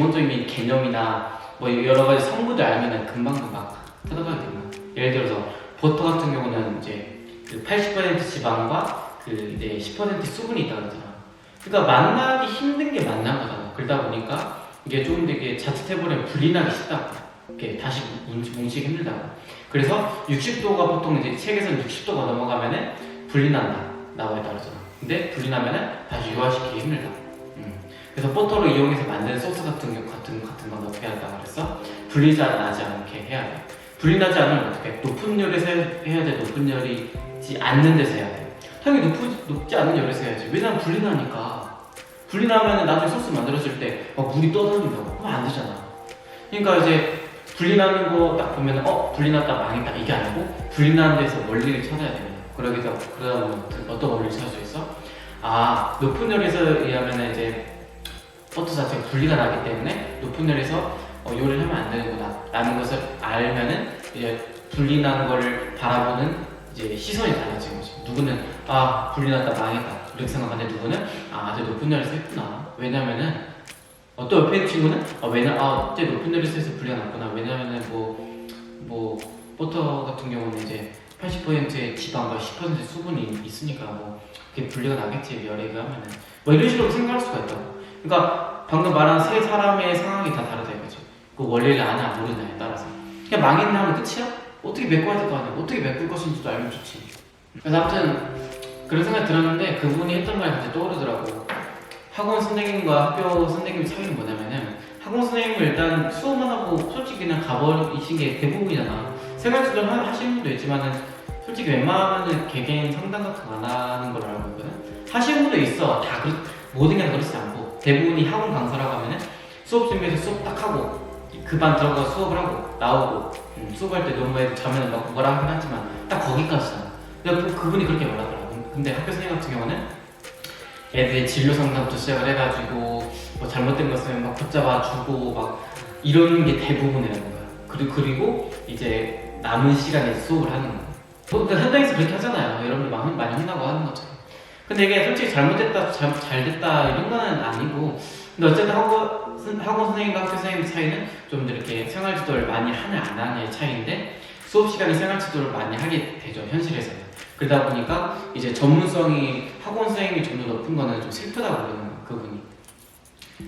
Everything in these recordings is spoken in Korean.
기본적인 개념이나 뭐 여러 가지 성분들 알면은 금방금방 뜯어가게 됩니다. 예를 들어서 버터 같은 경우는 이제 그 80% 지방과 그 이제 10% 수분이 있다 그러잖아. 그러니까 만나기 힘든 게 만난 거잖아. 그러다 보니까 이게 조금 되게 자칫해버리면 분리나기 쉽다. 이렇게 다시 뭉치, 뭉치기 힘들다고. 그래서 60도가 보통 이제 책에서는 60도가 넘어가면은 분리난다. 나와 있다 그러잖아. 근데 분리나면은 다시 유화시키기 힘들다. 음. 그래서 버터를 이용해서 만든 소스 같은 경 같은 같은 건 어떻게 한다 그랬어? 분리지 나지 않게 해야 돼. 분리나지 않으면 어떻게? 해? 높은 열에서 해야 돼. 높은 열이지 않는 데서 해야 돼. 당연히 높, 높지 않은 열에서 해야지. 왜냐면 분리나니까. 분리나면은 나중에 소스 만들어질 때막 물이 떠다닌다고. 그럼 안 되잖아. 그러니까 이제 분리나는 거 딱 보면 어 분리났다 망했다 이게 아니고 분리나는 데서 원리를 찾아야 됩니다. 그러기서 그러다 보면 어떤 원리를 찾을 수 있어? 아 높은 열에서 의하면 이제 버터 자체가 분리가 나기 때문에 높은 열에서 어, 요리를 하면 안 되는구나 라는 것을 알면은 이제 분리난 거를 바라보는 이제 시선이 달라지는 거지. 누구는 아 분리났다 망했다 이렇게 생각하는데 누구는 아 아주 높은 열에서 했구나. 왜냐면은 어떤 옆에 있는 친구는 아 왜냐 아 어째 높은 열에서 해서 분리가 났구나. 왜냐면은 뭐뭐 버터 같은 경우는 이제 80%의 지방과 10% 수분이 있으니까 뭐 그게 분리가 나겠지 열에 의하면은 뭐 이런 식으로 생각할 수가 있다고. 그러니까 방금 말한 세 사람의 상황이 다 다르다 이거지. 그 원리를 아냐 모르냐에 따라서. 그냥 망했네 하면 끝이야? 어떻게 메꿔야 될 거 아니야? 어떻게 메꿀 것인지도 알면 좋지. 그래서 아무튼 그런 생각이 들었는데 그분이 했던 말이 갑자기 떠오르더라고. 학원 선생님과 학교 선생님 차이는 뭐냐면은 학원 선생님은 일단 수업만 하고 솔직히 그냥 가버리신 게 대부분이잖아. 생활지도 하- 하시는 분도 있지만은 솔직히 웬만하면은 개개인 상담 같은 거 안 하는 걸로 알고 있거든. 하시는 분도 있어. 다 그렇, 모든 게 다 그렇지 않고 대부분이 학원 강사라고 하면은 수업 준비해서 수업 딱 하고 그 반 들어가 서 수업을 하고 나오고 음, 수업할 때 너무 자면 막 뭐라 하긴 하지만 딱 거기까지잖아. 근데 그, 그분이 그렇게 말하더라고. 근데 학교 선생님 같은 경우는 애들의 진로 상담부터 시작을 해가지고 뭐 잘못된 거 있으면 막 붙잡아 주고 막 이런 게 대부분이라는 거야. 그리고 이제 남은 시간에 수업을 하는 거야. 뭐, 그 현장에서 그렇게 하잖아요. 여러분들 많이 많이 혼나고 하는 것처럼. 근데 이게 솔직히 잘못됐다, 잘, 잘 됐다 이런 거는 아니고 근데 어쨌든 학원, 선- 학원 선생님과 학교 선생님 차이는 좀더 이렇게 생활 지도를 많이 하냐 안 하냐의 차이인데 수업 시간에 생활 지도를 많이 하게 되죠 현실에서는 그러다 보니까 이제 전문성이 학원 선생님이 좀 더 높은 거는 좀 슬프다고 그러는 그분이.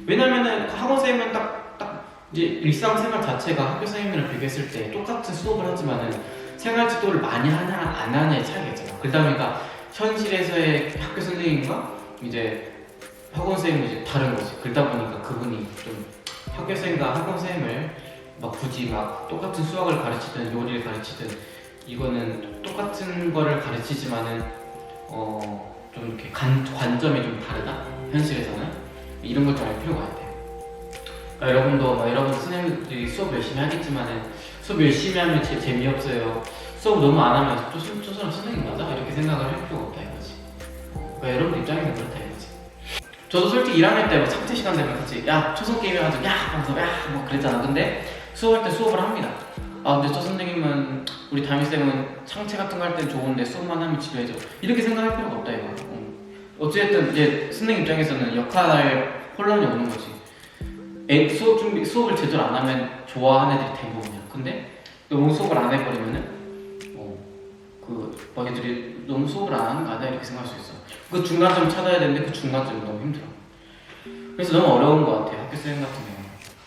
왜냐면은 그 학원 선생님은 딱, 딱 이제 일상생활 자체가 학교 선생님이랑 비교했을 때 똑같은 수업을 하지만은 생활 지도를 많이 하냐 안 하냐의 차이가 있잖아. 그러다 보니까 현실에서의 학교 선생님과 이제 학원 선생님이 이제 다른 거지. 그러다 보니까 그분이 좀 학교 선생님과 학원 선생님을 막 굳이 막 똑같은 수학을 가르치든 요리를 가르치든 이거는 똑같은 거를 가르치지만은 어 좀 이렇게 관, 관점이 좀 다르다 현실에서는 이런 걸 좀 알 필요가 있대요. 그러니까 여러분도 뭐 여러분 선생님들이 수업 열심히 하겠지만은 수업 열심히 하면 제 재미없어요. 수업 너무 안 하면 저, 저, 저 사람 선생님 맞아? 이렇게 생각을 할 필요가 없다 이거지. 그러니까 여러분 입장에서 그렇다 이거지. 저도 솔직히 1학년 때뭐 삭제 시간 되면 같이 야 초성 게임 해가지고 야 하면서 야뭐 그랬잖아. 근데 수업할 때 수업을 합니다. 아 근데 저 선생님은 우리 담임쌤은 창체 같은 거 할 땐 좋은데 수업만 하면 지루해져. 이렇게 생각할 필요가 없다 이거. 응. 어쨌든 이제 선생님 입장에서는 역할 혼란이 오는 거지. 애 수업 준비 수업을 제대로 안 하면 좋아하는 애들이 대부분이야. 근데 너무 수업을 안 해버리면은 어 그막 애들이 너무 수업을 안 하는 거 아니야 이렇게 생각할 수 있어. 그 중간점 찾아야 되는데 그 중간점이 너무 힘들어. 그래서 너무 어려운 것 같아요 학교 선생님 같은 경우.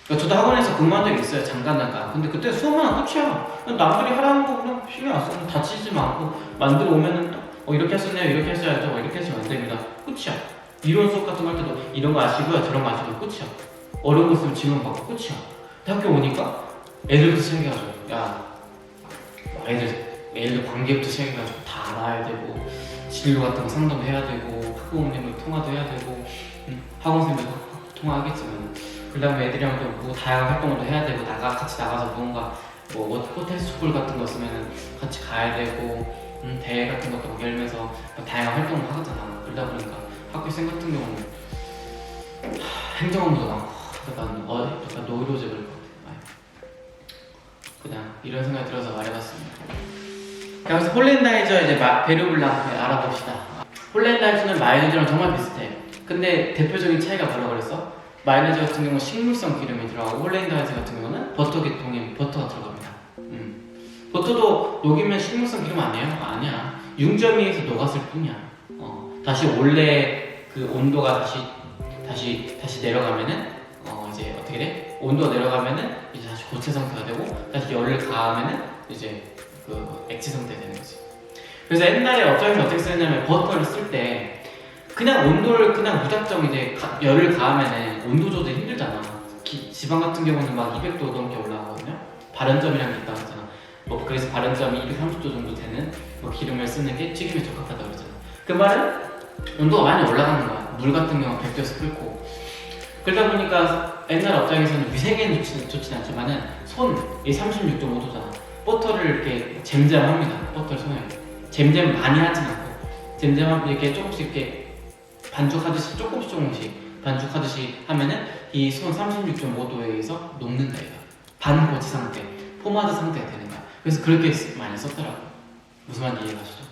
그러니까 저도 학원에서 근무한 적이 있어요 잠깐 잠깐. 근데 그때 수업만 끝이야. 남들이 하라는 거 그냥 신경 안 쓰고 다치지 않고 만들어 오면은 또, 어 이렇게 했었네요 이렇게 했어야죠 뭐 이렇게 하시면 안 됩니다. 끝이야. 이론 수업 같은 거 할 때도 이런 거 아시고요 저런 거 아시고요 끝이야. 어려운 거 있으면 질문 받고 끝이야. 학교 오니까 애들부터 시작해가지고 야뭐 애들 애들 관계부터 시작해가지고 다 알아야 되고 진료 같은 거 상담도 해야 되고 학부모님을 통화도 해야 되고 음, 학원 선생님도 통화하겠지만 그 다음에 애들이랑 또뭐 다양한 활동도 해야 되고 나가 같이 나가서 뭔가 뭐 호텔 스쿨 같은 거 쓰면은 같이 가야 되고 음, 대회 같은 것도 막 열면서 뭐 다양한 활동을 하잖아 그러다 보니까 학교생 같은 경우는 하, 행정 업무도 많고 약간 어 약간 노이로제 같아 아유. 그냥 이런 생각이 들어서 말해봤습니다 그래서 홀랜다이저 이제 마, 베르블랑 알아봅시다 홀랜다이저는 마일드랑 정말 비슷해 근데 대표적인 차이가 뭐라고 그랬어? 마요네즈 같은 경우는 식물성 기름이 들어가고 홀랜다이즈 같은 경우는 버터 계통의 버터가 들어갑니다. 음. 버터도 녹이면 식물성 기름 아니에요? 아니야. 융점이에서 녹았을 뿐이야. 어, 다시 원래 그 온도가 다시 다시 다시 내려가면은 어 이제 어떻게 돼? 온도가 내려가면은 이제 다시 고체 상태가 되고 다시 열을 가하면은 이제 그 액체 상태가 되는 거지. 그래서 옛날에 업장에서 어떻게 쓰냐면 버터를 쓸 때 그냥 온도를 그냥 무작정 이제 가- 열을 가하면은 온도 조절이 힘들잖아. 기- 지방 같은 경우는 막 200도 넘게 올라가거든요. 발연점이라는 게 있다고 하잖아. 뭐 그래서 발연점이 230도 정도 되는 뭐 기름을 쓰는 게 튀김에 적합하다고 그러잖아. 그 말은 온도가 많이 올라가는 거야. 물 같은 경우는 100도에서 끓고. 그러다 보니까 옛날 업장에서는 위생에는 좋지, 좋진 않지만은 손, 이 36.5도잖아. 버터를 이렇게 잼잼합니다. 버터를 손에. 잼잼 많이 하진 않고. 잼잼 이렇게 조금씩 이렇게 반죽하듯이 조금씩 조금씩 반죽하듯이 하면은 이 손 36.5도에 의해서 녹는다 이거. 반고체 상태, 포마드 상태가 되는 거야. 그래서 그렇게 쓰- 많이 썼더라고. 무슨 말인지 이해가시죠?